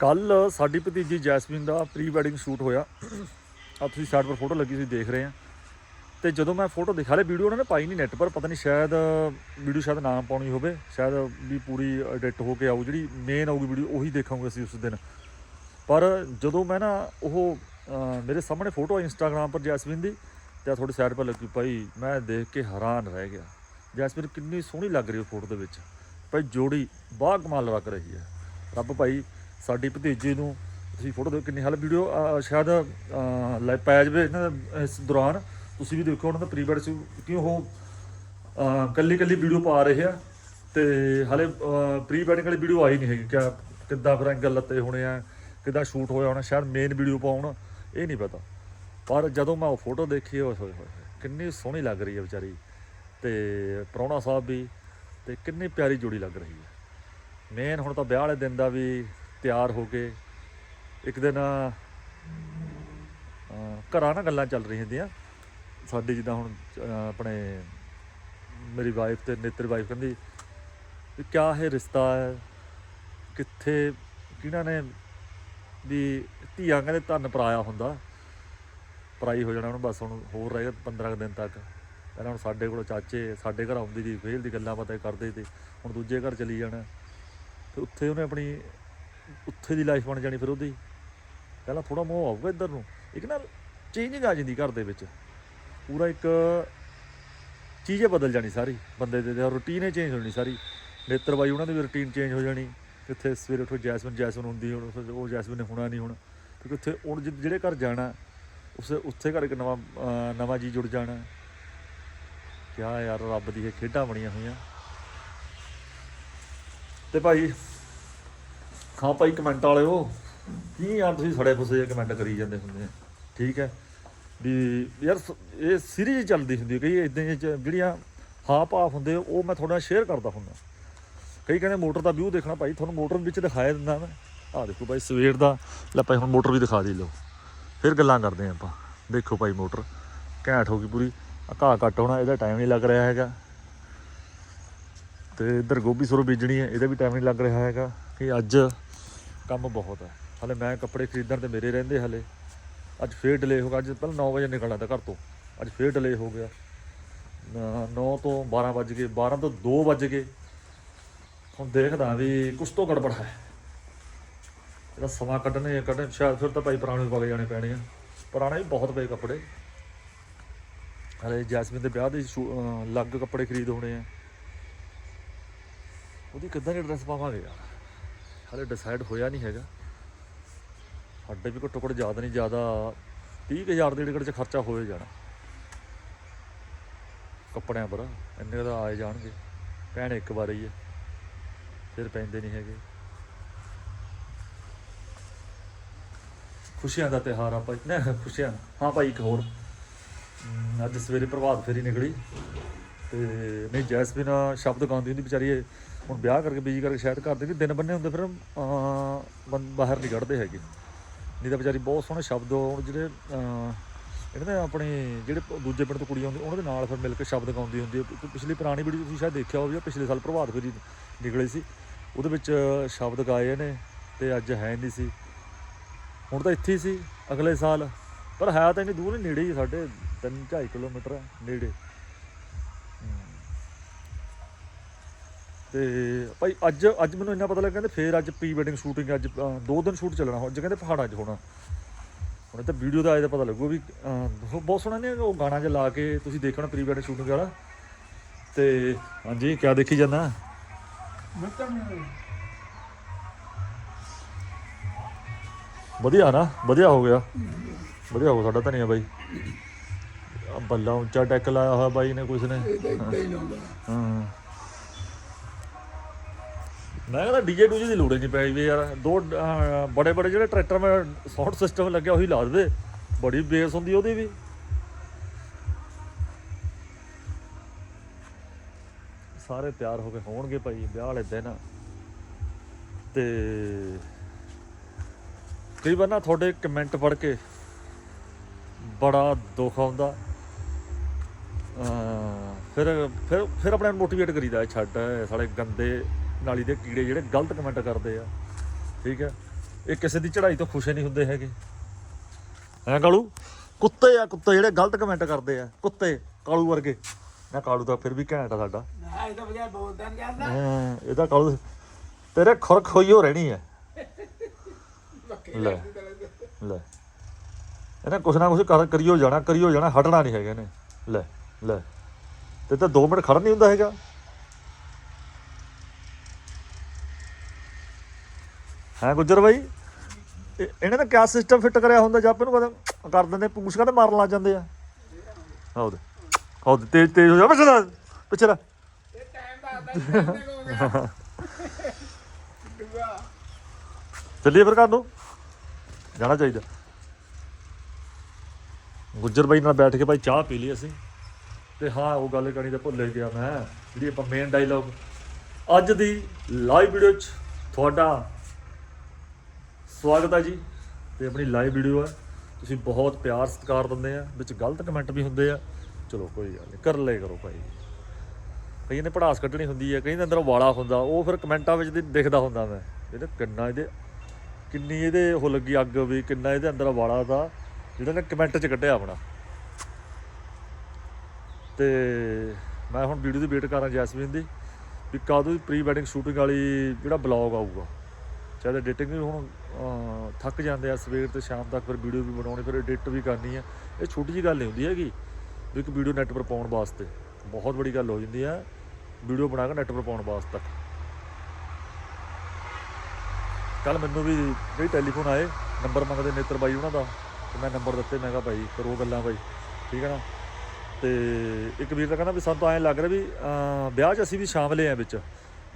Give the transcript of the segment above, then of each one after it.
ਕੱਲ ਸਾਡੀ ਭਤੀਜੀ ਜੈਸਮੀਨ ਦਾ ਪ੍ਰੀ ਵੈਡਿੰਗ ਸ਼ੂਟ ਹੋਇਆ। ਆ ਤੁਸੀਂ ਸਾਈਡ ਪਰ ਫੋਟੋ ਲੱਗੀ ਸੀ, ਦੇਖ ਰਹੇ ਆ ਤੇ ਜਦੋਂ ਮੈਂ ਫੋਟੋ ਦਿਖਾ ਲਈ ਵੀਡੀਓ ਉਹਨਾਂ ਨੇ ਪਾਈ ਨਹੀਂ ਨੈਟ ਪਰ, ਪਤਾ ਨਹੀਂ ਸ਼ਾਇਦ ਵੀਡੀਓ ਸ਼ਾਇਦ ਨਾ ਪਾਉਣੀ ਹੋਵੇ, ਸ਼ਾਇਦ ਵੀ ਪੂਰੀ ਐਡਿਟ ਹੋ ਕੇ ਆਊ, ਜਿਹੜੀ ਮੇਨ ਆਊਗੀ ਵੀਡੀਓ, ਉਹੀ ਦੇਖਾਂਗੇ ਅਸੀਂ ਉਸ ਦਿਨ। ਪਰ ਜਦੋਂ ਮੈਂ ਨਾ ਉਹ ਮੇਰੇ ਸਾਹਮਣੇ ਫੋਟੋ ਇੰਸਟਾਗ੍ਰam ਪਰ ਜੈਸਮੀਨ ਦੀ, ਤੇ ਆਹ ਤੁਹਾਡੀ ਸਾਈਡ ਪਰ ਲੱਗੀ ਭਾਈ ਮੈਂ ਦੇਖ ਕੇ ਹੈਰਾਨ ਰਹਿ ਗਿਆ। ਜੈਸਮੀਨ ਕਿੰਨੀ ਸੋਹਣੀ ਲੱਗ ਰਹੀ ਉਹ ਫੋਟੋ ਦੇ ਵਿੱਚ। ਭਾਈ ਜੋੜੀ ਬਾਹ ਕਮਾਲ ਲੱਗ ਰਹੀ ਹੈ। ਰੱਬ ਭਾਈ ਸਾਡੀ ਭਤੀਜੀ ਨੂੰ ਤੁਸੀਂ ਫੋਟੋ ਦੇ ਕਿੰਨੀ ਹਾਲ ਵੀਡੀਓ ਸ਼ਾਇਦ ਲਾਈਵ ਪਾਇਆ ਜਾਵੇ ਇਹਨਾਂ ਦਾ ਇਸ ਦੌਰਾਨ। ਤੁਸੀਂ ਵੀ ਦੇਖੋ ਉਹਨਾਂ ਦਾ ਪ੍ਰੀਵੈਡ ਸੀ, ਕਿਉਂ ਉਹ ਕੱਲੀ ਕੱਲੀ ਵੀਡੀਓ ਪਾ ਰਹੇ ਆ ਤੇ ਹਾਲੇ ਪ੍ਰੀ ਵੈਡਿੰਗ ਵਾਲੀ ਵੀਡੀਓ ਆਈ ਨਹੀਂ ਹੈਗੀ। ਕਿ ਕਿੱਦਾਂ ਫਿਰ ਐਂਗਲ ਲੱਤੇ ਹੋਣੇ ਆ, ਕਿੱਦਾਂ ਸ਼ੂਟ ਹੋਇਆ ਹੋਣਾ, ਸ਼ਾਇਦ ਮੇਨ ਵੀਡੀਓ ਪਾਉਣ, ਇਹ ਨਹੀਂ ਪਤਾ। ਪਰ ਜਦੋਂ ਮੈਂ ਉਹ ਫੋਟੋ ਦੇਖੀ, ਓਏ ਹੋਏ ਹੋਏ ਕਿੰਨੀ ਸੋਹਣੀ ਲੱਗ ਰਹੀ ਹੈ ਵਿਚਾਰੀ। ਤੇ ਪ੍ਰਾਹੁਣਾ ਸਾਹਿਬ ਵੀ, ਤੇ ਕਿੰਨੀ ਪਿਆਰੀ ਜੋੜੀ ਲੱਗ ਰਹੀ ਹੈ ਮੇਨ ਹੁਣ ਤਾਂ ਵਿਆਹ ਵਾਲੇ ਦਿਨ ਦਾ ਵੀ ਤਿਆਰ ਹੋ ਕੇ ਇੱਕ ਦਿਨ ਘਰਾਂ ਨਾਲ ਗੱਲਾਂ ਚੱਲ ਰਹੀਆਂ ਹੁੰਦੀਆਂ। ਸਾਡੀ ਜਿੱਦਾਂ ਹੁਣ ਆਪਣੇ ਮੇਰੀ ਵਾਈਫ ਤੇ ਨੇਤਰ ਵਾਈਫ ਕਹਿੰਦੀ ਵੀ ਕਿਆ ਇਹ ਰਿਸ਼ਤਾ ਹੈ? ਕਿੱਥੇ, ਕਿਹਨਾਂ ਨੇ ਵੀ ਧੀਆਂ ਕਹਿੰਦੇ ਧੰਨ ਪਰਾਇਆ ਹੁੰਦਾ। ਪਰਾਈ ਹੋ ਜਾਣਾ ਉਹਨੂੰ, ਬਸ ਹੁਣ ਹੋਰ ਰਹਿ ਗਿਆ 15 ਕੁ ਦਿਨ ਤੱਕ। ਪਹਿਲਾਂ ਹੁਣ ਸਾਡੇ ਕੋਲ ਚਾਚੇ, ਸਾਡੇ ਘਰ ਆਉਂਦੀ ਸੀ ਫੇਲ ਦੀ ਗੱਲਾਂ ਬਾਤਾਂ ਕਰਦੇ ਤੇ ਹੁਣ ਦੂਜੇ ਘਰ ਚਲੀ ਜਾਣਾ। ਫਿਰ ਉੱਥੇ ਉਹਨੇ ਆਪਣੀ ਉੱਥੇ ਦੀ ਲਾਈਫ ਬਣ ਜਾਣੀ ਫਿਰ ਉਹਦੀ। ਪਹਿਲਾਂ ਥੋੜਾ ਮੋਹ ਆਊਗਾ ਇੱਧਰ ਨੂੰ। ਇੱਕ ਨਾ ਚੇਂਜਿੰਗ ਆ ਜਾਂਦੀ ਘਰ ਦੇ ਵਿੱਚ। ਪੂਰਾ ਇੱਕ ਚੀਜ਼ੇ ਬਦਲ ਜਾਣੀ ਸਾਰੀ। ਬੰਦੇ ਦੇ ਰੁਟੀਨ ਹੀ ਚੇਂਜ ਹੋ ਜਾਣੀ ਸਾਰੀ। ਨੇਤਰ ਬਾਈ ਉਹਨਾਂ ਦੀ ਵੀ ਰੁਟੀਨ ਚੇਂਜ ਹੋ ਜਾਣੀ। ਕਿੱਥੇ ਸਵੇਰੇ ਉੱਠੋ ਜੈਸਮਨ ਜੈਸਮਨ ਹੁੰਦੀ ਹੁਣ ਉਹ ਜੈਸਮਨ ਨੇ ਹੋਣਾ ਨਹੀਂ ਹੁਣ। ਕਿਉਂਕਿ ਉੱਥੇ ਹੁਣ ਜਿ- ਜਿਹੜੇ ਘਰ ਜਾਣਾ, ਉਸ, ਉੱਥੇ ਘਰ ਇੱਕ ਨਵਾਂ ਨਵਾਂ ਜੀ ਜੁੜ ਜਾਣਾ। ਕਿਆ ਯਾਰ, ਰੱਬ ਦੀ ਇਹ ਖੇਡਾਂ ਬਣੀਆਂ ਹੋਈਆਂ। ਤੇ ਭਾਈ ਹਾਂ ਭਾਈ ਕਮੈਂਟ ਵਾਲਿਓ ਕੀ ਯਾਰ ਤੁਸੀਂ ਸੜੇ ਫੁੱਸੇ ਜਿਹੇ ਕਮੈਂਟ ਕਰੀ ਜਾਂਦੇ ਹੁੰਦੇ ਆ ਠੀਕ ਹੈ? ਵੀ ਯਾਰ ਸ- ਇਹ ਸੀਰੀਜ਼ ਚੱਲਦੀ ਹੁੰਦੀ ਹੈ, ਕਈ ਇਦਾਂ ਜਿਹੜੀਆਂ ਹਾਂ ਭਾਫ ਹੁੰਦੇ ਉਹ ਮੈਂ ਤੁਹਾਡੇ ਨਾਲ ਸ਼ੇਅਰ ਕਰਦਾ ਹੁੰਦਾ। ਕਈ ਕਹਿੰਦੇ ਮੋਟਰ ਦਾ ਵਿਊ ਦੇਖਣਾ ਭਾਈ ਤੁਹਾਨੂੰ ਮੋਟਰ ਵਿੱਚ ਦਿਖਾਇਆ ਦਿੰਦਾ ਮੈਂ। ਆਹ ਦੇਖੋ ਭਾਈ ਸਵੇਰ ਦਾ ਲੈ ਭਾਈ ਹੁਣ ਮੋਟਰ ਵੀ ਦਿਖਾ ਦੇ ਲਓ। ਫਿਰ ਗੱਲਾਂ ਕਰਦੇ ਹਾਂ ਆਪਾਂ। ਦੇਖੋ ਭਾਈ ਮੋਟਰ ਘੈਂਟ ਹੋ ਗਈ ਪੂਰੀ। ਘਾਹ ਕੱਟ ਹੋਣਾ ਇਹਦਾ ਟਾਈਮ ਨਹੀਂ ਲੱਗ ਰਿਹਾ ਹੈਗਾ। ਤੇ ਇੱਧਰ ਗੋਭੀ ਸੁਰ ਬੀਜਣੀ ਹੈ ਇਹਦਾ ਵੀ ਟਾਈਮ ਨਹੀਂ ਲੱਗ ਰਿਹਾ ਹੈਗਾ। ਕਿ ਅੱਜ ਕੰਮ ਬਹੁਤ ਹੈ ਹਲੇ ਮੈਂ ਕੱਪੜੇ ਖਰੀਦਣ ਤੇ ਮੇਰੇ ਰਹਿੰਦੇ ਹਲੇ। ਅੱਜ ਫੇਰ ਡਿਲੇ ਹੋ ਗਿਆ। ਅੱਜ ਪਹਿਲਾਂ 9 ਵਜੇ ਨਿਕਲਣਾ ਤਾਂ ਘਰ ਤੋਂ। ਅੱਜ ਫੇਰ ਡਿਲੇ ਹੋ ਗਿਆ। 9 ਤੋਂ 12 ਵੱਜ ਗਏ। 12 ਤੋਂ 2 ਵੱਜ ਗਏ। ਹੁਣ ਦੇਖਦਾ ਵੀ ਕੁਛ ਤੋਂ ਗੜਬੜ ਹੈ। ਜਿਹੜਾ ਸਮਾਂ ਕੱਢਣੇ, ਕੱਢਣ। ਸ਼ਾਇਦ ਫਿਰ ਤਾਂ ਭਾਈ ਪੁਰਾਣੇ ਵਗ ਜਾਣੇ ਪੈਣੇ ਆ। ਪੁਰਾਣੇ ਵੀ ਬਹੁਤ ਪਏ ਕੱਪੜੇ। ਹਲੇ ਜੈਸਮੀਨ ਦੇ ਵਿਆਹ ਦੇ ਸ਼ੂ- ਅਲੱਗ ਕੱਪੜੇ ਖਰੀਦ ਹੋਣੇ ਆ। ਉਹਦੀ ਕਿੱਦਾਂ ਦੀ ਡਰੈਸ ਪਾਵਾਂਗੇ ਯਾਰ? ਹਾਲੇ ਡਿਸਾਈਡ ਹੋਇਆ ਨਹੀਂ ਹੈਗਾ। ਸਾਡੇ ਵੀ ਘੱਟੋ ਘੱਟ ਜ਼ਿਆਦਾ ਨਹੀਂ, ਜ਼ਿਆਦਾ 30000 ਦੇ ਡਿਗੜ ਚ ਖਰਚਾ ਹੋਏ ਜਾਣਾ। ਕੱਪੜਿਆਂ ਪਰ, ਇੰਨੇ ਦਾ ਆਏ ਜਾਣਗੇ। ਭੈਣ ਇੱਕ ਵਾਰ ਹੀ ਹੈ ਫਿਰ ਪੈਂਦੇ ਨਹੀਂ ਹੈਗੇ। ਖੁਸ਼ੀਆਂ ਦਾ ਤਿਹਾਰ ਆ ਭਾਈ ਨਾ, ਖੁਸ਼ੀਆਂ ਹਾਂ ਭਾਈ ਇੱਕ ਹੋਰ। ਅੱਜ ਸਵੇਰੇ ਪ੍ਰਭਾਤ ਫੇਰੀ ਨਿਕਲੀ। ਤੇ ਨਹੀਂ ਜੈਸਮੀਨ ਸ਼ਬਦ ਗਾਉਂਦੀ ਹੁੰਦੀ ਵਿਚਾਰੀ ਇਹ ਹੁਣ ਵਿਆਹ ਕਰਕੇ ਬੀਜੀ ਕਰਕੇ ਸ਼ਾਇਦ ਕਰਦੇ ਵੀ ਦਿਨ ਬੰਨੇ ਹੁੰਦੇ ਫਿਰ ਬੰ- ਬਾਹਰ ਨਹੀਂ ਕੱਢਦੇ ਹੈਗੇ। ਨਹੀਂ ਤਾਂ ਵਿਚਾਰੀ ਬਹੁਤ ਸੋਹਣੇ ਸ਼ਬਦ ਹੁਣ ਜਿਹੜੇ ਅਹ, ਇਹਨਾਂ ਦੇ ਆਪਣੇ ਜਿਹੜੇ ਦੂਜੇ ਪਿੰਡ ਤੋਂ ਕੁੜੀਆਂ ਹੁੰਦੀ ਉਹਨਾਂ ਦੇ ਨਾਲ ਫਿਰ ਮਿਲ ਕੇ ਸ਼ਬਦ ਗਾਉਂਦੀ ਹੁੰਦੀ ਹੈ। ਪਿਛਲੀ ਪੁਰਾਣੀ ਵੀਡੀਓ ਤੁਸੀਂ ਸ਼ਾਇਦ ਦੇਖਿਆ ਹੋਵੇ ਪਿਛਲੇ ਸਾਲ ਪ੍ਰਭਾਤ ਫੇਰੀ ਨਿਕਲੀ ਸੀ। ਉਹਦੇ ਵਿੱਚ ਸ਼ਬਦ ਗਾਏ ਨੇ ਤੇ ਅੱਜ ਹੈ ਨਹੀਂ ਸੀ। ਹੁਣ ਤਾਂ ਇੱਥੇ ਹੀ ਸੀ ਅਗਲੇ ਸਾਲ ਪਰ ਹੈ ਤਾਂ ਇੰਨੀ ਦੂਰ ਨਹੀਂ ਨੇੜੇ ਹੀ ਸਾਡੇ 3-2 ਕਿਲੋਮੀਟਰ ਨੇੜੇ। ਤੇ ਭਾਈ ਅੱਜ ਅੱਜ ਮੈਨੂੰ ਇੰਨਾ ਪਤਾ ਲੱਗਾ ਕਹਿੰਦੇ ਫੇਰ ਅੱਜ ਪ੍ਰੀ ਵੈਡਿੰਗ ਸ਼ੂਟਿੰਗ ਅੱਜ ਦੋ ਦਿਨ ਸ਼ੂਟ ਚੱਲਣਾ ਹੁਣ ਅੱਜ ਕਹਿੰਦੇ ਪਹਾੜਾਂ 'ਚ ਹੋਣਾ। ਹੁਣ ਤਾਂ ਵੀਡੀਓ ਦਾ ਆਇਆ ਪਤਾ ਲੱਗੂ ਵੀ ਬਹੁਤ ਸੋਹਣਾ ਨੇ ਉਹ ਗਾਣਾ ਜਿਹਾ ਲਾ ਕੇ ਤੁਸੀਂ ਦੇਖਣਾ ਪ੍ਰੀ ਵੈਡਿੰਗ ਸ਼ੂਟਿੰਗ ਵਾਲਾ? ਤੇ ਹਾਂਜੀ ਕਿਆ ਦੇਖੀ ਜਾਂਦਾ? ਵਧੀਆ ਨਾ ਵਧੀਆ ਹੋ ਗਿਆ। ਵਧੀਆ ਹੋ ਗਿਆ ਸਾਡਾ ਧਨੀਆ ਬਾਈ। ਬੱਲਾ ਉੱਚਾ ਟੈਕ ਲਾਇਆ ਹੋਇਆ ਬਾਈ ਨੇ ਕੁਛ ਨੇ। ਹਾਂ। ਮੈਂ ਕਹਿੰਦਾ ਡੀਜੇ ਡੂਜੇ ਦੀ ਲੋੜ ਹੀ ਨਹੀਂ ਪਈ ਵੀ ਯਾਰ, ਦੋ ਬੜੇ ਬੜੇ ਜਿਹੜੇ ਟਰੈਕਟਰ ਮੈਂ ਸਾਊਂਡ ਸਿਸਟਮ ਲੱਗਿਆ ਉਹੀ ਲਾ ਦੇ ਬੜੀ ਬੇਸ ਹੁੰਦੀ ਉਹਦੀ ਵੀ। ਸਾਰੇ ਤਿਆਰ ਹੋ ਕੇ ਹੋਣਗੇ ਭਾਈ, ਵਿਆਹ ਵਾਲੇ ਦਿਨ। ਤੇ ਕਈ ਵਾਰ ਨਾ ਤੁਹਾਡੇ ਕਮੈਂਟ ਪੜ੍ਹ ਕੇ ਬੜਾ ਦੁੱਖ ਆਉਂਦਾ। ਫਿਰ ਫਿਰ ਫਿਰ ਆਪਣੇ ਮੋਟੀਵੇਟ ਕਰੀਦਾ ਛੱਡ, ਇਹ ਸਾਲੇ ਗੰਦੇ ਨਾਲੀ ਦੇ ਕੀੜੇ ਜਿਹੜੇ ਗਲਤ ਕਮੈਂਟ ਕਰਦੇ ਆ। ਠੀਕ ਹੈ? ਇਹ ਕਿਸੇ ਦੀ ਚੜ੍ਹਾਈ ਤੋਂ ਖੁਸ਼ ਨਹੀਂ ਹੁੰਦੇ ਹੈਗੇ। ਐ ਕਾਲੂ? ਕੁੱਤੇ ਆ ਕੁੱਤੇ ਜਿਹੜੇ ਗਲਤ ਕਮੈਂਟ ਕਰਦੇ ਆ। ਕੁੱਤੇ ਕਾਲੂ ਵਰਗੇ। ਨਾ ਕਾਲੂ ਤਾਂ ਫਿਰ ਵੀ ਘੈਂਟ ਆ ਸਾਡਾ। ਨਾ ਇਹ ਤਾਂ ਬਜਾ ਬੋਲਦਾ ਨਹੀਂ ਜਾਂਦਾ। ਹਾਂ ਇਹ ਤਾਂ ਕਾਲੂ ਤੇਰੇ ਖੁਰਕ ਹੋਈ ਹੋ ਰਹਿਣੀ ਹੈ ਲੈ ਲੈ। ਇਹਨੇ ਕੁਛ ਨਾ ਕੁਛ ਕਰ ਕਰਿਓ ਜਾਣਾ ਕਰਿਓ ਜਾਣਾ ਹਟਣਾ ਨਹੀਂ ਹੈਗਾ ਇਹਨੇ। ਲੈ ਲੈ। ਤੇ ਤਾਂ 2 ਮਿੰਟ ਖੜਨ ਨਹੀਂ ਹੁੰਦਾ ਹੈਗਾ। ਹਾਂ ਗੁੱਜਰ ਬਾਈ? ਇਹ- ਇਹਨੇ ਨੇ ਕਿਆ ਸਿਸਟਮ ਫਿੱਟ ਕਰਿਆ ਹੁੰਦਾ ਜਦ ਨੂੰ? ਕਦੇ ਕਰ ਦਿੰਦੇ, ਪੂਛ ਕਦੇ ਮਾਰਨ ਲੱਗ ਜਾਂਦੇ ਆ। ਆਉ ਦੇ ਆਉ ਦੇ ਤੇਜ਼ ਤੇਜ਼ ਹੋ ਜਾ, ਪਿੱਛੇ ਦਾ ਪਿੱਛੇ ਦਾ ਇਹ ਟਾਈਮ ਦਾ ਆਦਾ ਕਿੰਨੇ ਕੋ ਗਿਆ ਦੁਆ ਚੱਲੀਏ ਫਿਰ ਘਰ ਨੂੰ। ਜਾਣਾ ਚਾਹੀਦਾ। ਗੁੱਜਰ ਬਾਈ ਨਾਲ ਬੈਠ ਕੇ ਭਾਈ ਚਾਹ ਪੀ ਲਈ ਅਸੀਂ। ਤੇ ਹਾਂ, ਉਹ ਗੱਲ ਕਰਨੀ ਤਾਂ ਭੁੱਲ ਹੀ ਗਿਆ ਮੈਂ। ਜਿਹੜੀ ਆਪਾਂ ਮੇਨ ਡਾਇਲੌਗ ਅੱਜ ਦੀ ਲਾਈਵ ਵੀਡੀਓ 'ਚ ਤੁਹਾਡਾ ਸਵਾਗਤ ਹੈ ਜੀ ਤੇ ਆਪਣੀ ਲਾਈਵ ਵੀਡੀਓ ਹੈ ਤੁਸੀਂ ਬਹੁਤ ਪਿਆਰ, ਸਤਿਕਾਰ ਦਿੰਦੇ ਆ। ਵਿੱਚ ਗਲਤ ਕਮੈਂਟ ਵੀ ਹੁੰਦੇ ਆ। ਚਲੋ ਕੋਈ ਗੱਲ ਨਹੀਂ ਕਰ ਲੈ ਕਰੋ ਭਾਈ। ਕਈਆਂ ਨੇ ਪੜਾਸ ਕੱਢਣੀ ਹੁੰਦੀ ਹੈ ਕਈਆਂ ਦੇ ਅੰਦਰ ਵਾਲਾ ਹੁੰਦਾ, ਉਹ ਫਿਰ ਕਮੈਂਟਾਂ ਵਿੱਚ ਦੀ ਦਿਖਦਾ ਹੁੰਦਾ ਮੈਂ। ਇਹਦੇ ਕਿੰਨਾ ਇਹਦੇ ਕਿੰਨੀ ਇਹਦੇ ਉਹ ਲੱਗੀ ਅੱਗ ਵੀ, ਕਿੰਨਾ ਇਹਦੇ ਅੰਦਰ ਵਾਲਾ ਦਾ, ਜਿਹੜਾ ਨੇ ਕਮੈਂਟ 'ਚ ਕੱਢਿਆ ਆਪਣਾ। ਤੇ ਮੈਂ ਹੁਣ ਵੀਡੀਓ ਦੀ ਵੇਟ ਕਰਾਂ ਜੈਸਮੀਨ ਦੀ, ਵੀ ਕਦੋਂ ਦੀ ਪ੍ਰੀ ਵੈਡਿੰਗ ਸ਼ੂਟਿੰਗ ਵਾਲੀ ਜਿਹੜਾ ਬਲੌਗ ਆਊਗਾ। ਚਾਹੇ ਐਡੀਟਿੰਗ ਵੀ ਹੁਣ ਥੱਕ ਜਾਂਦੇ ਆ ਸਵੇਰ ਤੇ ਸ਼ਾਮ ਤੱਕ ਫਿਰ ਵੀਡੀਓ ਵੀ ਬਣਾਉਣੀ ਫਿਰ ਐਡਿਟ ਵੀ ਕਰਨੀ ਹੈ ਇਹ ਛੋਟੀ ਜੀ ਗੱਲ ਨਹੀਂ ਹੁੰਦੀ ਹੈਗੀ ਵੀ ਇੱਕ ਵੀਡੀਓ ਨੈਟ ਪਰ ਪਾਉਣ ਵਾਸਤੇ। ਬਹੁਤ ਵੱਡੀ ਗੱਲ ਹੋ ਜਾਂਦੀ ਹੈ ਵੀਡੀਓ ਬਣਾ ਕੇ ਨੈਟ ਪਰ ਪਾਉਣ ਵਾਸਤੇ। ਕੱਲ ਮੈਨੂੰ ਵੀ ਜਿਹੜੀ ਟੈਲੀਫੋਨ ਆਏ ਨੰਬਰ ਮੰਗਦੇ ਨੇਤਰ ਬਾਈ ਉਹਨਾਂ ਦਾ ਤੇ ਮੈਂ ਨੰਬਰ ਦਿੱਤੇ ਮੈਂ ਕਿਹਾ ਭਾਈ ਕਰੋ ਗੱਲਾਂ ਭਾਈ ਠੀਕ ਹੈ ਨਾ? ਤੇ ਇੱਕ ਵੀਰ ਤਾਂ ਕਹਿੰਦਾ ਵੀ ਸਾਨੂੰ ਤਾਂ ਐਂ ਲੱਗ ਰਿਹਾ ਵੀ ਵਿਆਹ 'ਚ ਅਸੀਂ ਵੀ ਸ਼ਾਮਲੇ ਆ ਵਿੱਚ।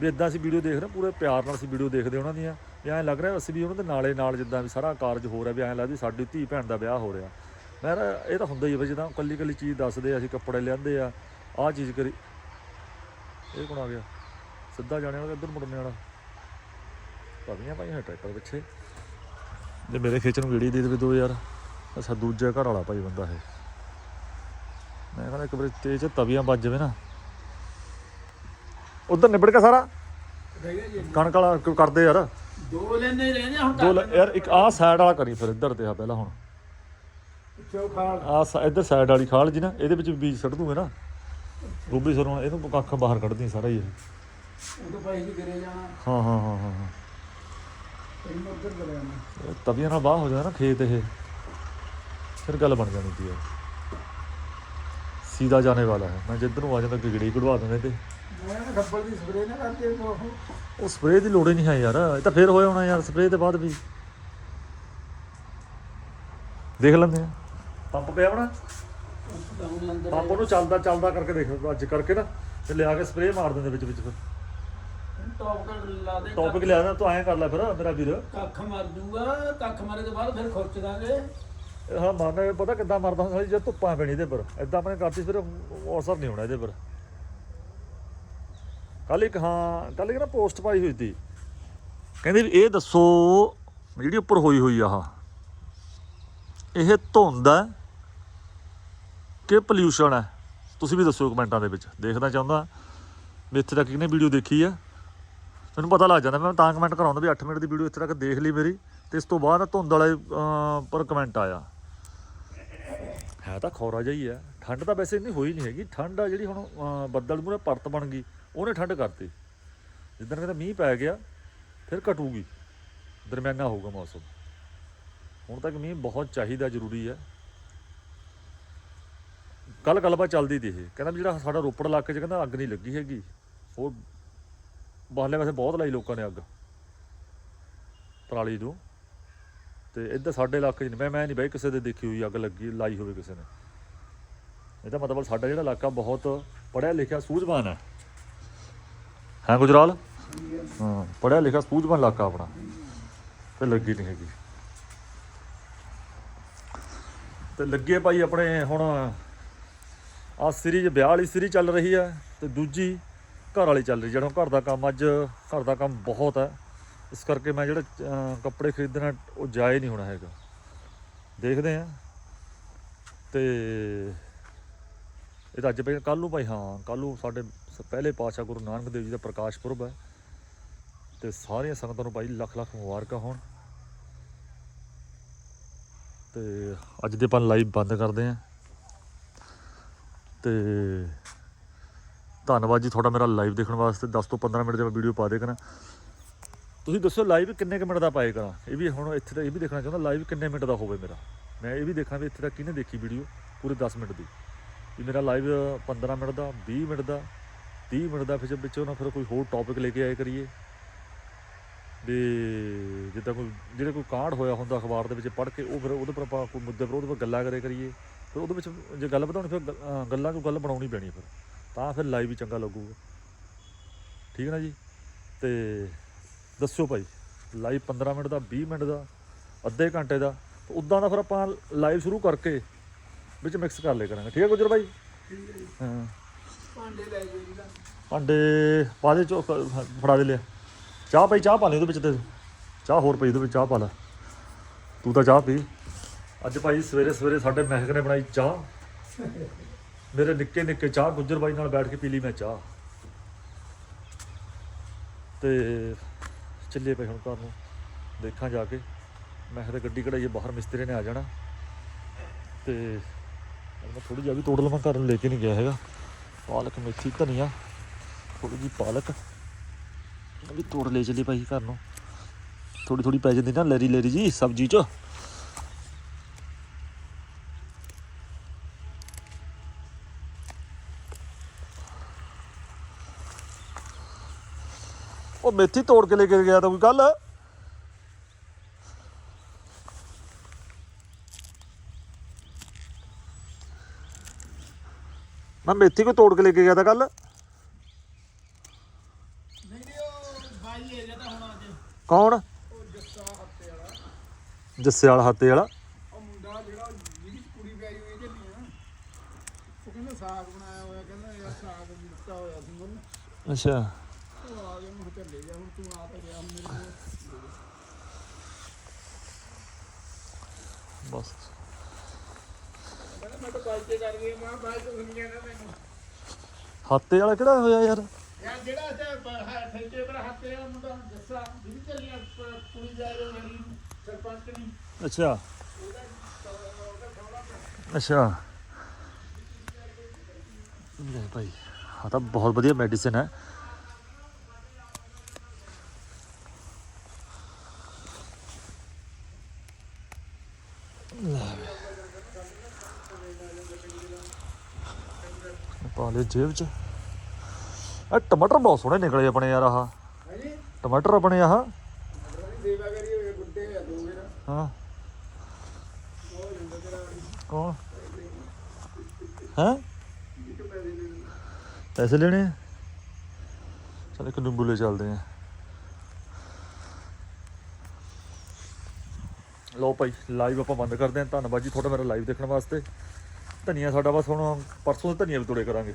ਵੀ ਇਦਾਂ ਅਸੀਂ ਵੀਡੀਓ ਦੇਖ ਰਹੇ ਹਾਂ, ਪੂਰੇ ਪਿਆਰ ਨਾਲ ਅਸੀਂ ਵੀਡੀਓ ਦੇਖਦੇ ਉਹਨਾਂ ਦੀਆਂ। ਵੀ ਐਂ ਲੱਗ ਰਿਹਾ ਅਸੀਂ ਵੀ ਉਹਨਾਂ ਦੇ ਨਾਲੇ ਨਾਲ ਜਿੱਦਾਂ ਵੀ ਸਾਰਾ ਕਾਰਜ ਹੋ ਰਿਹਾ ਵੀ ਐਂ ਲੱਗਦਾ ਸਾਡੀ ਧੀ ਭੈਣ ਦਾ ਵਿਆਹ ਹੋ ਰਿਹਾ। ਮੈਂ ਇਹ ਤਾਂ ਹੁੰਦਾ ਹੀ ਵੀ ਜਿੱਦਾਂ ਕੱਲੀ ਕੱਲੀ ਚੀਜ਼ ਦੱਸਦੇ ਆ, ਅਸੀਂ ਕੱਪੜੇ ਲਿਆਂਦੇ ਆ ਆਹ ਚੀਜ਼ ਕਰੀ। ਇਹ ਕੌਣ ਆ ਗਿਆ? ਸਿੱਧਾ ਜਾਣੇ ਵਾਲਾ ਇੱਧਰ ਮੁੜਨੇ ਵਾਲਾ? ਪਵੀਆਂ ਭਾਈ ਹੈ ਟਰੈਕਟਰ ਪਿੱਛੇ। ਜੇ ਮੇਰੇ ਖੇਚ ਨੂੰ ਗੇੜੀ ਦੇ ਦੇਵੇ ਦੋ ਯਾਰ ਅੱਛਾ ਦੂਜਾ ਘਰ ਵਾਲਾ ਭਾਈ ਬੰਦਾ ਹੈ ਮੈਂ ਕਹਿੰਦਾ ਇੱਕ ਵਾਰੀ ਤੇਜ਼ ਤਵੀਆਂ ਵੱਜ ਜਾਵੇ ਨਾ। ਉਧਰ ਨਿਬੜ ਗਿਆ ਸਾਰਾ। ਕਣਕ ਵਾਲਾ ਕ- ਕਰਦੇ ਯਾਰ। ਦੋ ਲੈਣੇ ਰਹਿੰਦੇ ਹੁਣ ਦੋ ਲੈ- ਯਾਰ ਇੱਕ ਆਹ ਸਾਈਡ ਵਾਲਾ ਕਰੀ ਫਿਰ ਇੱਧਰ ਤੇ ਆ ਪਹਿਲਾਂ ਹੁਣ। ਆਹ ਇੱਧਰ ਸਾਈਡ ਵਾਲੀ ਖਾਲ ਜੀ ਨਾ ਇਹਦੇ ਵਿੱਚ ਬੀਜ ਛੱਡ ਦੂੰਗੇ ਨਾ। ਗੋਭੀ ਸਰੋਂ ਇਹਨੂੰ ਕੱਖ ਬਾਹਰ ਕੱਢਦੀ ਸਾਰਾ ਹੀ ਇਹ। ਕਰੇ ਜਾਣਾ। ਹਾਂ ਹਾਂ ਹਾਂ ਹਾਂ ਹਾਂ। ਉੱਧਰ ਜਾਣਾ ਇਹ ਤਵੀਆਂ ਨਾਲ ਬਾਹ ਹੋ ਜਾਏ ਨਾ ਖੇਤ ਇਹ। ਫਿਰ ਗੱਲ ਬਣ ਜਾਣੀ ਸੀ ਸੀधा ਜਾਣੇ ਵਾਲਾ ਹੈ। ਮੈਂ ਜਿੱਧਰ ਨੂੰ ਆ ਜਾਂਦਾ ਗਿਗੜੀ ਕਢਵਾ ਦਿੰਦੇ ਤੇ। ਮੈਂ ਨਾ ਖੱਬਲ ਦੀ ਸਪਰੇ ਨਾ ਕਰਦੇ ਉਹ ਉਹ ਸਪਰੇਅ ਦੀ ਲੋੜ ਹੀ ਨਹੀਂ ਹੈ ਯਾਰ। ਇਹ ਤਾਂ ਫੇਰ ਹੋਇਆ ਹੋਣਾ ਯਾਰ ਸਪਰੇਅ ਦੇ ਬਾਅਦ ਵੀ। ਦੇਖ ਲੈਂਦੇ ਆ। ਪੰਪ ਪਿਆ ਆਪਣਾ? ਪੰਪ ਉਹਨੂੰ ਚੱਲਦਾ ਚੱਲਦਾ ਕਰਕੇ ਦੇਖ ਅੱਜ ਕਰਕੇ ਨਾ ਤੇ ਲਿਆ ਕੇ ਸਪਰੇਅ ਮਾਰ ਦਿੰਦੇ ਵਿੱਚ ਵਿੱਚ ਫਿਰ। ਟੌਪ ਕਰ ਲਾ ਦੇ ਟੌਪਿਕ ਲਿਆ ਨਾ ਤੂੰ ਐਂ ਕਰ ਲੈ ਫਿਰ ਮੇਰਾ ਵੀਰ। ਕੱਖ ਮਰ ਜੂਗਾ ਕੱਖ ਮਾਰੇ ਤੋਂ ਬਾਅਦ ਫਿਰ ਖੁਰਚ ਦਾਂਗੇ। ਇਹ ਹਾਂ ਮਰਨਾ ਪਤਾ ਕਿੱਦਾਂ ਮਰਦਾ ਹੁੰਦਾ ਜਦ ਧੁੱਪਾਂ ਪੈਣੀ ਇਹਦੇ ਪਰ। ਐਦਾਂ ਆਪਣੇ ਕਰਤੀ ਫਿਰ ਅਸਰ ਨਹੀਂ ਹੋਣਾ ਇਹਦੇ ਪਰ। ਕੱਲ ਇੱਕ ਹਾਂ ਕੱਲ ਇੱਕ ਨਾ ਪੋਸਟ ਪਾਈ ਹੋਈ ਸੀ। ਕਹਿੰਦੇ ਵੀ ਇਹ ਦੱਸੋ ਜਿਹੜੀ ਉੱਪਰ ਹੋਈ ਹੋਈ ਆ ਆਹ। ਇਹ ਧੁੰਦ ਹੈ ਕਿ ਪੋਲਿਊਸ਼ਨ ਹੈ ਤੁਸੀਂ ਵੀ ਦੱਸੋ ਕਮੈਂਟਾਂ ਦੇ ਵਿੱਚ ਦੇਖਣਾ ਚਾਹੁੰਦਾ। ਵੀ ਇੱਥੇ ਤੱਕ ਕਿਹਨੇ ਵੀਡੀਓ ਦੇਖੀ ਆ? ਮੈਨੂੰ ਪਤਾ ਲੱਗ ਜਾਂਦਾ ਮੈਂ ਤਾਂ ਕਮੈਂਟ ਕਰਾਉਂਦਾ ਵੀ 8 ਮਿੰਟ ਦੀ ਵੀਡੀਓ ਇੱਥੇ ਤੱਕ ਦੇਖ ਲਈ ਮੇਰੀ ਤੇ ਇਸ ਤੋਂ ਬਾਅਦ ਧੁੰਦ ਵਾਲੇ ਅਹ, ਪਰ ਕਮੈਂਟ ਆਇਆ। ਹੈ ਤਾਂ ਖੌਰਾ ਜਿਹਾ ਹੀ ਹੈ ਠੰਡ ਤਾਂ ਵੈਸੇ ਇੰਨੀ ਹੋਈ ਨਹੀਂ ਹੈਗੀ ਠੰਡ ਆ ਜਿਹੜੀ ਹੁਣ ਬੱਦਲ ਮੂਰੇ ਪਰਤ ਬਣ ਗਈ। ਉਹਨੇ ਠੰਡ ਕਰਤੀ। ਜਿੱਦਣ ਕਹਿੰਦਾ ਮੀਂਹ ਪੈ ਗਿਆ, ਫਿਰ ਘਟੂਗੀ। ਦਰਮਿਆਨਾ ਹੋਊਗਾ ਮੌਸਮ। ਹੁਣ ਤੱਕ ਮੀਂਹ ਬਹੁਤ ਚਾਹੀਦਾ, ਜ਼ਰੂਰੀ ਹੈ। ਕੱਲ ਗੱਲਬਾਤ ਚੱਲਦੀ ਤੀ ਇਹ। ਕਹਿੰਦਾ ਵੀ ਜਿਹੜਾ ਸਾਡਾ ਰੋਪੜ ਇਲਾਕੇ 'ਚ ਕਹਿੰਦਾ ਅੱਗ ਨਹੀਂ ਲੱਗੀ ਹੈਗੀ। ਉਹ ਬਾਹਰਲੇ ਪਾਸੇ ਬਹੁਤ ਲਾਈ ਲੋਕਾਂ ਨੇ ਅੱਗ। ਪਰਾਲੀ ਨੂੰ। ਤੇ ਇੱਧਰ ਸਾਡੇ ਇਲਾਕੇ 'ਚ ਨਹੀਂ। ਮੈਂ ਮੈਂ ਨਹੀਂ ਬਈ ਕਿਸੇ ਦੇ ਦੇਖੀ ਹੋਈ ਅੱਗ ਲੱਗੀ, ਲਾਈ ਹੋਵੇ ਕਿਸੇ ਨੇ। ਇਹਦਾ ਮਤਲਬ ਸਾਡਾ ਜਿਹੜਾ ਇਲਾਕਾ ਬਹੁਤ ਪੜ੍ਹਿਆ ਲਿਖਿਆ ਸੂਝਵਾਨ ਹੈ। ਹਾਂ ਗੁਜਰਾਲ? ਹਾਂ, ਪੜ੍ਹਿਆ ਲਿਖਿਆ ਸੂਝਵਾਨ ਇਲਾਕਾ ਆਪਣਾ। ਤੇ ਲੱਗੀ ਨਹੀਂ ਹੈਗੀ। ਤੇ ਲੱਗੇ ਭਾਈ ਆਪਣੇ ਹੁਣ ਆ ਸੀਰੀਜ਼, ਵਿਆਹ ਵਾਲੀ ਸੀਰੀਜ਼ ਚੱਲ ਰਹੀ ਹੈ ਤੇ ਦੂਜੀ ਘਰ ਵਾਲੀ ਚੱਲ ਰਹੀ ਜਿਹੜਾ ਘਰ ਦਾ ਕੰਮ ਅੱਜ, ਘਰ ਦਾ ਕੰਮ ਬਹੁਤ ਹੈ। ਇਸ ਕਰਕੇ ਮੈਂ ਜਿਹੜਾ ਕੱਪੜੇ ਖਰੀਦਣਾ, ਉਹ ਜਾਇ ਨਹੀਂ ਹੋਣਾ ਹੈਗਾ। ਦੇਖਦੇ ਆ ਤੇ ਇਹ ਤਾਂ ਅੱਜ ਪਈ ਕੱਲ ਨੂੰ ਭਾਈ, ਹਾਂ ਕੱਲ ਨੂੰ ਸਾਡੇ ਪਹਿਲੇ ਪਾਤਸ਼ਾਹ ਗੁਰੂ ਨਾਨਕ ਦੇਵ ਜੀ ਦਾ ਪ੍ਰਕਾਸ਼ ਪੁਰਬ ਹੈ ਤੇ ਸਾਰੀਆਂ ਸੰਗਤਾਂ ਨੂੰ ਭਾਈ ਲੱਖ ਲੱਖ ਮੁਬਾਰਕਾਂ ਹੋਣ। ਤੇ ਅੱਜ ਦੇ ਆਪਾਂ ਲਾਈਵ ਬੰਦ ਕਰਦੇ ਆਂ ਤੇ ਧੰਨਵਾਦ ਜੀ ਤੁਹਾਡਾ ਮੇਰਾ ਲਾਈਵ ਦੇਖਣ ਵਾਸਤੇ। 10 ਤੋਂ 15 ਮਿੰਟ ਦੇ ਮੈਂ ਵੀਡੀਓ ਪਾ ਦੇ ਕਰਾਂ। ਤੁਸੀਂ ਦੱਸੋ ਲਾਈਵ ਕਿੰਨੇ ਕੁ ਮਿੰਟ ਦਾ ਪਾਏ ਕਰਾਂ? ਇਹ ਵੀ ਹੁਣ ਇੱਥੇ ਦਾ ਇਹ ਵੀ ਦੇਖਣਾ ਚਾਹੁੰਦਾ ਲਾਈਵ ਕਿੰਨੇ ਮਿੰਟ ਦਾ ਹੋਵੇ ਮੇਰਾ? ਮੈਂ ਇਹ ਵੀ ਦੇਖਾਂ ਵੀ ਇੱਥੇ ਤੱਕ ਕਿਹਨੇ ਦੇਖੀ ਵੀਡੀਓ ਪੂਰੇ 10 ਮਿੰਟ ਦੀ। ਵੀ ਮੇਰਾ ਲਾਈਵ 15 ਮਿੰਟ ਦਾ 20 ਮਿੰਟ ਦਾ 30 ਮਿੰਟ ਦਾ ਫਿਰ ਵਿੱਚੋਂ ਨਾ ਫਿਰ ਕੋਈ ਹੋਰ ਟੌਪਿਕ ਲੈ ਕੇ ਆਏ ਕਰੀਏ। ਵੀ ਜਿੱਦਾਂ ਕੋਈ ਜਿਹੜੇ ਕੋਈ ਕਾਂਡ ਹੋਇਆ ਹੁੰਦਾ ਅਖਬਾਰ ਦੇ ਵਿੱਚ ਪੜ੍ਹ ਕੇ ਉਹ ਫਿਰ ਉਹਦੇ ਪਰ ਆਪਾਂ ਕੋਈ ਮੁੱਦੇ ਪਰ ਉਹਦੇ ਪਰ ਗੱਲਾਂ ਕਰੇ ਕਰੀਏ। ਫਿਰ ਉਹਦੇ ਵਿੱਚ ਜੇ ਗੱਲ ਵਧਾਉਣੀ ਫਿਰ ਗੱਲਾਂ ਕੋਈ ਗੱਲ ਬਣਾਉਣੀ ਪੈਣੀ ਫਿਰ। ਤਾਂ ਫਿਰ ਲਾਈਵ ਵੀ ਚੰਗਾ ਲੱਗੂਗਾ। ਠੀਕ ਹੈ ਨਾ ਜੀ? ਤੇ ਦੱਸਿਓ ਭਾਈ ਲਾਈਵ 15 ਮਿੰਟ ਦਾ 20 ਮਿੰਟ ਦਾ ਅੱਧੇ ਘੰਟੇ ਦਾ ਉਦਾਂ ਦਾ ਫਿਰ ਆਪਾਂ ਲਾਈਵ ਸ਼ੁਰੂ ਕਰਕੇ ਵਿੱਚ ਮਿਕਸ ਕਰ ਲਿਆ ਕਰਾਂਗੇ। ਠੀਕ ਹੈ ਗੁਜਰ ਭਾਈ? ਹਾਂ। ਭਾਂਡੇ ਲੈ ਜਾਓ ਜੀ ਭਾਂਡੇ ਪਾ ਦੇ, ਚੋ ਫੜਾ ਦੇ ਲਿਆ। ਚਾਹ ਪਈ, ਚਾਹ ਪਾ ਲਈ ਉਹਦੇ ਵਿੱਚ ਤੇ। ਚਾਹ ਹੋਰ ਪਈ, ਉਹਦੇ ਵਿੱਚ ਚਾਹ ਪਾ ਲੈ। ਤੂੰ ਤਾਂ ਚਾਹ ਪੀ। ਅੱਜ ਭਾਈ ਸਵੇਰੇ ਸਵੇਰੇ ਸਾਡੇ ਮਹਿਕ ਨੇ ਬਣਾਈ ਚਾਹ। ਮੇਰੇ ਨਿੱਕੇ ਨਿੱਕੇ ਚਾਹ, ਗੁੱਜਰ ਬਾਈ ਨਾਲ ਬੈਠ ਕੇ ਪੀ ਲਈ ਮੈਂ ਚਾਹ। ਤੇ ਚੱਲੇ ਪਏ ਹੁਣ ਘਰ ਨੂੰ। ਦੇਖਾਂ ਜਾ ਕੇ। ਮੈਂ ਕਿਹਾ ਗੱਡੀ ਕਢਾਈਏ, ਬਾਹਰ ਮਿਸਤਰੀ ਨੇ ਆ ਜਾਣਾ। ਤੇ ਮੈਂ ਥੋੜੀ ਜਿਹੀ ਵੀ ਤੋੜ ਲਵਾਂ, ਘਰ ਨੂੰ ਲੈ ਕੇ ਨਹੀਂ ਗਿਆ ਹੈਗਾ। ਪਾਲਕ ਮੇਥੀ ਧਨੀਆ ਥੋੜੀ ਜਿਹੀ ਪਾਲਕ। ਵੀ ਤੋੜ ਲੈ ਚੱਲੀ ਭਾਈ ਘਰ ਨੂੰ। ਥੋੜੀ ਥੋੜੀ ਪੈ ਜਾਂਦੀ ਨਾ ਲੈਰੀ ਲੈਰੀ ਜੀ ਸਬਜ਼ੀ ਚ। ਉਹ ਮੇਥੀ ਤੋੜ ਕੇ ਲੈ ਕੇ ਗਿਆ ਤਾਂ ਕੋਈ ਗੱਲ? ਮੈਂ ਮੇਥੀ ਕੋ ਤੋੜ ਕੇ ਲੈ ਕੇ ਗਿਆ ਤਾਂ ਕੱਲ ਕੌਣ? ਜੱਸਾ ਵਾਲਾ ਹੱਤੇ ਵਾਲਾ। ਉਹ ਮੁੰਡਾ ਜਿਹੜਾ ਜਿਹਦੀ ਕੁੜੀ ਪਿਆਰੀ ਹੋਈ ਝੱਲੀ ਆ। ਉਹ ਕਹਿੰਦਾ ਸਾਗ ਬਣਾਇਆ ਹੋਇਆ ਕਹਿੰਦਾ ਯਾਰ ਸਾਗ ਦਿੱਤਾ ਹੋਇਆ ਸੀ ਮੁੰਨ। ਅੱਛਾ। ਉਹ ਆ ਗਿਆ ਮੈਂ ਕਿਹਾ ਚੱਲੇ ਜਾ ਹੁਣ ਤੂੰ ਆ ਤਾਂ ਗਿਆ ਮੇਰੇ ਕੋਲ। ਬਸ। ਮੈਂ ਤਾਂ ਬਾਈ ਤੇ ਕਰ ਗਈ ਮੈਂ ਬਾਈ ਤੋਂ ਸੁਣੀ ਨਾ ਮੈਨੂੰ ਹੱਤੇ ਵਾਲਾ ਕਿਹੜਾ ਹੋਇਆ ਯਾਰ? ਯਾਰ ਜਿਹੜਾ ਤੇ ਠੇਕੇ ਪਰ ਹੱਤੇ ਵਾਲਾ ਮੁੰਡਾ ਜੱਸਾ ਜਿਹਦੀ ਝੱਲੀ ਆ, ਪ- ਕੁੜੀ ਜਾ ਰਹੀ ਮੇਰੀ ਸਰਪੰਚ ਦੀ। ਅੱਛਾ। ਅੱਛਾ। ਲੈ ਭਾਈ ਆ ਤਾਂ ਬਹੁਤ ਵਧੀਆ ਮੈਡੀਸਿਨ ਹੈ ਲੈ ਵੀ। ਲਿਆ ਜੇਬ ਚ। ਆ ਟਮਾਟਰ ਬਹੁਤ ਸੋਹਣੇ ਨਿਕਲੇ ਆਪਣੇ ਯਾਰ ਆਹ। ਹਾਂਜੀ। ਟਮਾਟਰ ਆਪਣੇ ਆਹ। ਸੇਵਾ ਕਰੀ ਹੋਏ ਗੁੱਡੇ ਆ ਦੋ ਮੇਰਾ ਹਾਂ। ਉਹ ਜਿੰਦਾ ਤੇਰਾ ਕੌਣ? ਹੈ? ਇੱਕ ਪੈਸੇ ਲੈਣੇ ਚਲ ਇੱਕ ਨਿੰਬੂ ਲੈ ਚੱਲਦੇ ਆ। ਲਓ ਭਾਈ ਲਾਈਵ ਆਪਾਂ ਬੰਦ ਕਰਦੇ ਹਾਂ ਧੰਨਵਾਦ ਜੀ ਤੁਹਾਡਾ ਮੇਰਾ ਲਾਈਵ ਦੇਖਣ ਵਾਸਤੇ। ਧਨੀਆ ਸਾਡਾ ਬਸ ਹੁਣ ਪਰਸੋਂ ਤੋਂ ਧਨੀਆ ਵੀ ਤੋੜੇ ਕਰਾਂਗੇ।